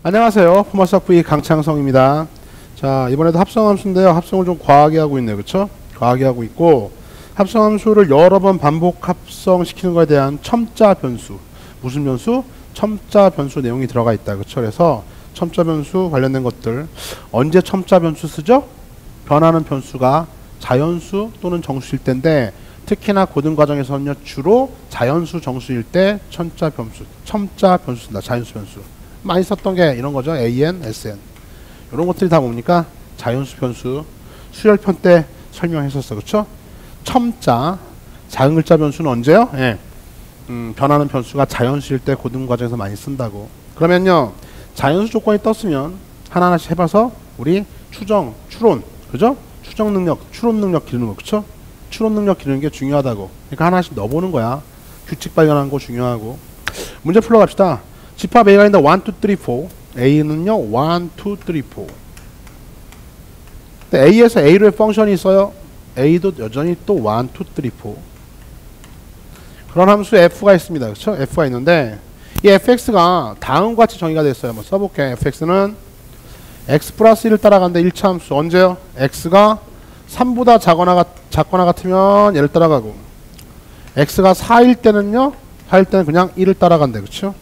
안녕하세요. 포마스학부의 강창성입니다. 자, 이번에도 합성함수인데요. 합성을 좀 과하게 하고 있네요. 그쵸? 과하게 하고 있고, 합성함수를 여러 번 반복 합성시키는 것에 대한 첨자 변수. 무슨 변수? 첨자 변수 내용이 들어가 있다. 그쵸? 그래서 첨자 변수 관련된 것들. 언제 첨자 변수 쓰죠? 변하는 변수가 자연수 또는 정수일 때인데, 특히나 고등 과정에서는요, 주로 자연수 정수일 때 첨자 변수, 첨자 변수 쓴다. 자연수 변수. 많이 썼던 게 이런 거죠. AN, SN. 이런 것들이 다 뭡니까? 자연수 변수. 수열편 때 설명했었어. 그쵸? 첨자. 작은 글자 변수는 언제요? 예. 음, 변하는 변수가 자연수일 때 고등 과정에서 많이 쓴다고. 그러면요. 자연수 조건이 떴으면 하나하나씩 해봐서 우리 추정, 추론. 그죠? 추정 능력, 추론 능력 기르는 거. 그쵸? 추론 능력 기르는 게 중요하다고. 그러니까 하나씩 넣어보는 거야. 규칙 발견하는 거 중요하고. 문제 풀러 갑시다. 집합 A가 있는데 1, 2, 3, 4 A는요 1, 2, 3, 4 근데 A에서 A로의 펑션이 있어요. A도 여전히 또 1, 2, 3, 4 그런 함수 F가 있습니다. 그렇죠? F가 있는데 이 fx가 다음과 같이 정의가 됐어요. 한번 써볼게 fx는 x 플러스 1을 따라가는데 1차 함수. 언제요? x가 3보다 작거나, 작거나 같으면 얘를 따라가고 x가 4일 때는요? 4일 때는 그냥 1을 따라간대. 그렇죠?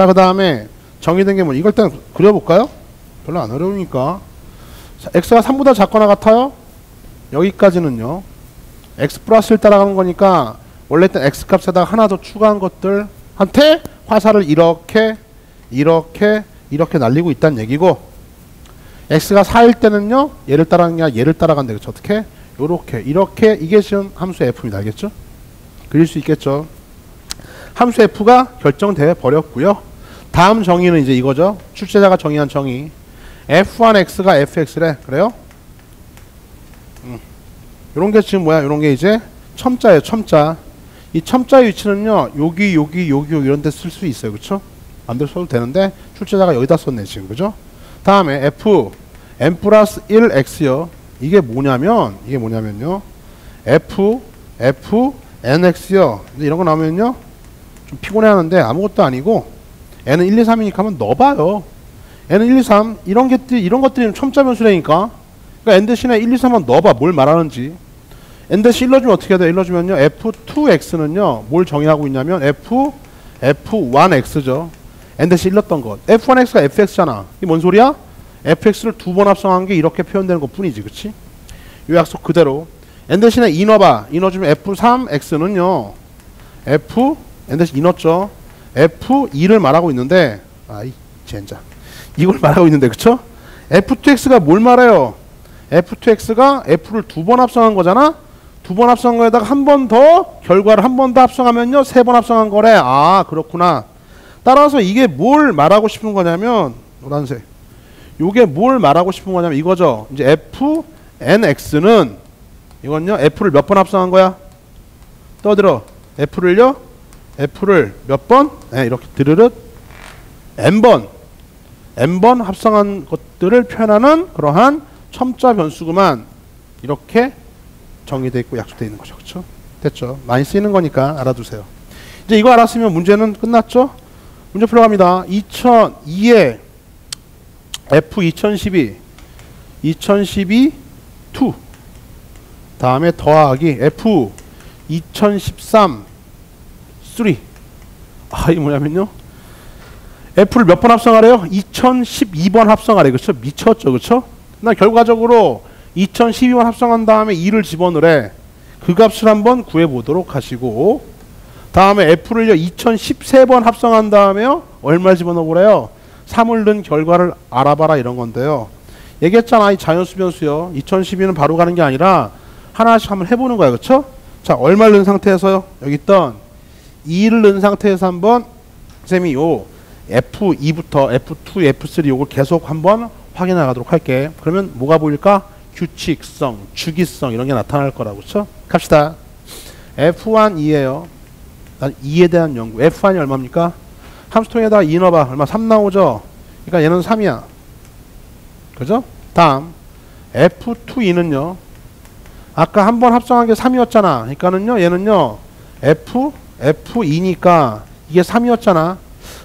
자, 그 다음에 정의된 게 뭐, 이걸 일단 그려볼까요? 별로 안 어려우니까. 자, x가 3보다 작거나 같아요? 여기까지는요. x 플러스를 따라가는 거니까, 원래 있던 x 값에다가 하나 더 추가한 것들, 한테 화살을 이렇게, 이렇게, 이렇게 날리고 있다는 얘기고, x가 4일 때는요, 얘를 아니라 얘를 따라간다. 그쵸? 어떻게? 요렇게, 이렇게, 이게 지금 함수 f입니다. 알겠죠? 그릴 수 있겠죠? 함수 f가 결정돼 버렸고요. 다음 정의는 이제 이거죠. 출제자가 정의한 정의. f1x가 fx래. 그래요? 음. 요런 게 지금 뭐야? 요런 게 이제 첨자예요. 첨자. 이 첨자의 위치는요. 여기 여기 여기 이런 데 쓸 수 있어요. 그렇죠? 마음대로 써도 되는데 출제자가 여기다 썼네, 지금. 그죠? 다음에 f n 플러스 1x요. 이게 뭐냐면 이게 뭐냐면요. f f nx요. 이런 거 나오면요. 좀 피곤해하는데 아무것도 아니고 n은 1, 2, 3이니까 한번 넣어봐요. n은 1, 2, 3 이런 것들 이런 것들이 첨자 변수라니까. 그러니까 n 대신에 1, 2, 3 한번 넣어봐. 뭘 말하는지. n 대신 일러주면 어떻게 돼? 일러주면요. f2x는요. 뭘 정의하고 있냐면 f f1x죠. n 대신 일렀던 것. f1x가 fx잖아. 이게 뭔 소리야? fx를 두 번 합성한 게 이렇게 표현되는 것 뿐이지. 그치? 이 약속 그대로. n 대신에 2 넣어봐. 2 넣어주면 f3x는요. f n 대신 2 넣었죠. F2를 말하고 있는데 아이 젠장 이걸 말하고 있는데 그쵸? F2X가 뭘 말해요? F2X가 F를 두 번 합성한 거잖아? 두 번 합성한 거에다가 한 번 더 결과를 한 번 더 합성하면요 세 번 합성한 거래 아 그렇구나 따라서 이게 뭘 말하고 싶은 거냐면 노란색 요게 뭘 말하고 싶은 거냐면 이거죠 이제 FNX는 이건요 F를 몇 번 합성한 거야? 떠들어 F를요 F를 몇 번? 네, 이렇게 드르륵 n번 n번 합성한 것들을 표현하는 그러한 첨자 변수구만 이렇게 정의되어 있고 약속되어 있는 거죠. 그렇죠? 됐죠? 많이 쓰이는 거니까 알아두세요. 이제 이거 알았으면 문제는 끝났죠? 문제 풀어 갑니다. 2002에 F 2012 2012 2 다음에 더하기 F 2013 3. 아, 이 뭐냐면요. F를 몇 번 합성하래요? 2012번 합성하래. 그렇죠? 미쳤죠. 그렇죠? 나 결과적으로 2012번 합성한 다음에 2를 집어넣으래. 그 값을 한번 구해 보도록 하시고 다음에 F를요 2013번 합성한 다음에요 얼마 집어넣어 보래요 3을 넣은 결과를 알아봐라 이런 건데요 얘기했잖아 이 자연수 변수요 2012는 바로 가는 게 아니라 하나씩 한번 해보는 거야 그쵸 자 얼마를 넣은 상태에서요 여기 있던 2를 넣은 상태에서 한번 쌤이 요 F2부터 F2, F3 요걸 계속 한번 확인해 가도록 할게. 그러면 뭐가 보일까? 규칙성, 주기성 이런 게 나타날 거라고 쳐. 갑시다. F1 2예요. 2에 대한 연구. F1이 얼마입니까? 함수통에다 2 넣어봐. 얼마? 3 나오죠? 그러니까 얘는 3이야. 그죠? 다음 F2 2는요. 아까 한 번 합성한 게 3이었잖아. 그러니까는요. 얘는요. F F2니까 이게 3이었잖아.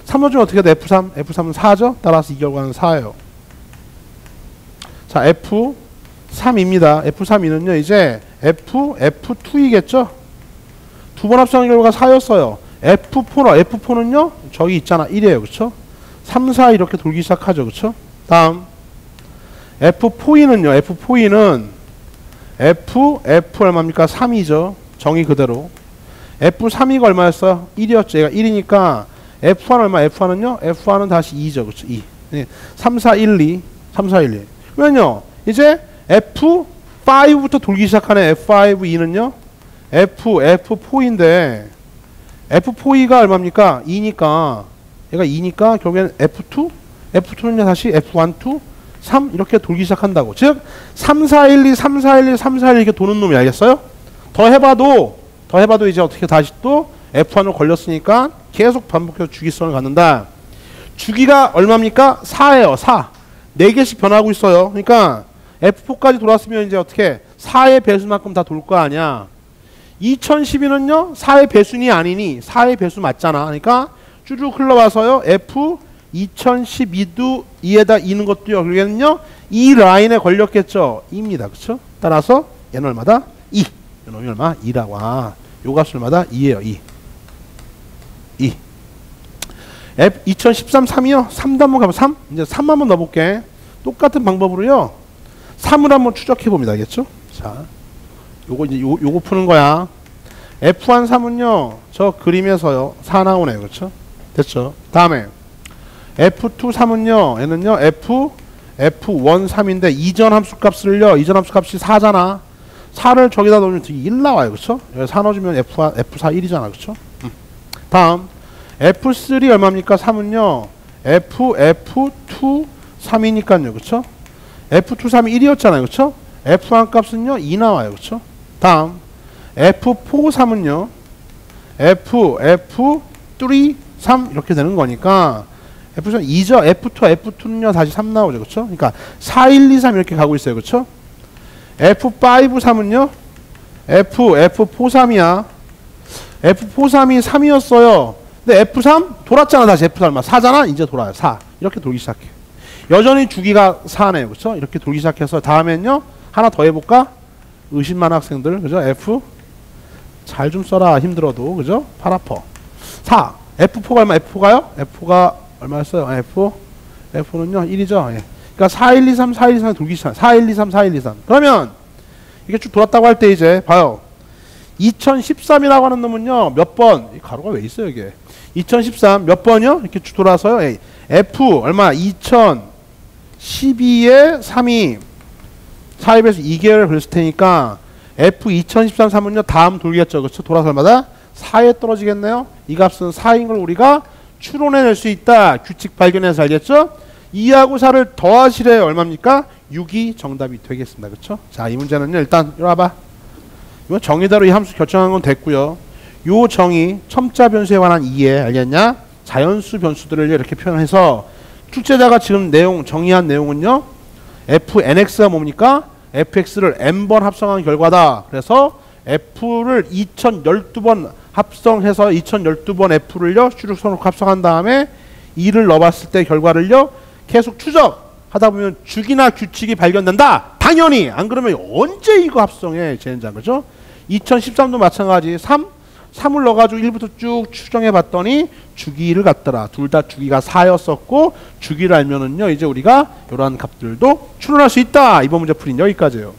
3 넣어주면 어떻게 돼? F3 F3은 4죠? 따라서 이 결과는 4예요. 자 F3입니다. F3이는요 이제 F F2이겠죠? 두 번 합성한 결과가 4였어요. F4는 F4는요 저기 있잖아. 1이에요. 그쵸? 3, 4 이렇게 돌기 시작하죠. 그쵸? 다음. F4E는요 F4E는 F F 얼마입니까? 3이죠. 정의 그대로 F3이가 얼마였어요 1이었죠. 얘가 1이니까 F1 얼마? F1은요? F1은 다시 2죠. 그쵸 2 네. 3, 4, 1, 2 3, 4, 1, 2 그러면요 이제 F5부터 돌기 시작하는 F5, 2는요? F, F4인데 F4E가 얼마입니까? 2니까. 얘가 2니까 결국엔 F2? F2는요 다시 F1, 2, 3 이렇게 돌기 시작한다고. 즉 3, 4, 1, 2, 3, 4, 1, 2, 3, 4, 1 이렇게 도는 놈이 알겠어요? 더 해봐도 더 해봐도 이제 어떻게 다시 또 F1을 걸렸으니까 계속 반복해서 주기성을 갖는다. 주기가 얼마입니까? 4예요 4 4개씩 변하고 있어요. 그러니까 F4까지 돌았으면 이제 어떻게 4의 배수만큼 다 돌 거 아니야. 2012는요 4의 배순이 아니니 4의 배수 맞잖아. 그러니까 쭈쭉 흘러와서요 F 2012도 2에다 2는 것도요. 그러겠는요 이 라인에 걸렸겠죠. 2입니다. 그쵸? 따라서 얘는 얼마다 2이 놈이 얼마? 2라고. 아, 요 값이 얼마다 2에요 2 2 F 2013 3이요? 3도 한번 가면 3 이제 3 한번 넣어볼게. 똑같은 방법으로요. 3을 한번 추적해 봅니다. 알겠죠? 자 요거 이제 요, 요거 푸는 거야. F1 3은요 저 그림에서요. 4 나오네요. 그렇죠? 됐죠? 다음에 F2 3은요 얘는요 F F1 3인데 이전 함수 값을요. 이전 함수 값이 4잖아 4를 저기다 놓으면 1 나와요. 그쵸? 예, 여기 4 넣어주면 F4, F4 1이잖아. 그렇죠? 다음 F3 얼마입니까? 3은요. F, F2, 3이니까요. 그렇죠? F2, 3이 1이었잖아요. 그렇죠? F1 값은요. 2 나와요. 그렇죠? 다음 F4, 3은요. F, F3, 3 이렇게 되는 거니까 F3 2죠. F2, F2는요. 다시 3 나오죠. 그쵸? 그러니까 4, 1, 2, 3 이렇게 가고 있어요. 그렇죠? F53은요? F, F43이야. F43이 3이었어요. 근데 F3 돌았잖아 다시 F3. 4잖아? 아, 이제 돌아요. 4. 이렇게 돌기 시작해. 여전히 주기가 4네요. 그렇죠? 이렇게 돌기 시작해서 다음엔요. 하나 더 해볼까? 의심만 학생들. 그죠? F 잘 좀 써라. 힘들어도. 그죠? 팔아퍼. 4. F4가 얼마? F4가요? F4가 얼마였어요? F? F는요? 1이죠? 예. 그러니까 4, 1, 2, 3, 4, 1, 2, 3 돌기 시작 4, 1, 2, 3, 4, 1, 2, 3 그러면 이게 쭉 돌았다고 할 때 이제 봐요. 2013이라고 하는 놈은요 몇번 가로가 왜 있어요 이게? 2013 몇 번이요? 이렇게 쭉 돌아서요. 예. F 얼마? 2012에 3이 4입에서 2개월 그랬을 테니까 F 2013 3은요 다음 돌겠죠. 그렇죠? 돌아서 얼마다? 4에 떨어지겠네요. 이 값은 4인 걸 우리가 추론해낼 수 있다. 규칙 발견해서 알겠죠 2하고 4를 더하시래 얼마입니까? 6이 정답이 되겠습니다. 그렇죠 자 이 문제는요 일단 이리 와봐. 이거 정의대로 이 함수 결정한 건 됐고요. 요 정의 첨자 변수에 관한 이해 알겠냐? 자연수 변수들을 이렇게 표현해서 출제자가 지금 내용 정의한 내용은요 fnx가 뭡니까? fx를 n번 합성한 결과다. 그래서 f를 2012번 합성해서 2012번 f를요 수륙선으로 합성한 다음에 2를 넣어봤을 때 결과를요 계속 추적하다 보면 주기나 규칙이 발견된다 당연히 안 그러면 언제 이거 합성해 젠장 그죠 2013도 마찬가지 3 3을 넣어가지고 1부터 쭉 추정해 봤더니 주기를 갖더라. 둘 다 주기가 4였었고 주기를 알면은요 이제 우리가 이러한 값들도 추론할 수 있다. 이번 문제 풀인 여기까지예요.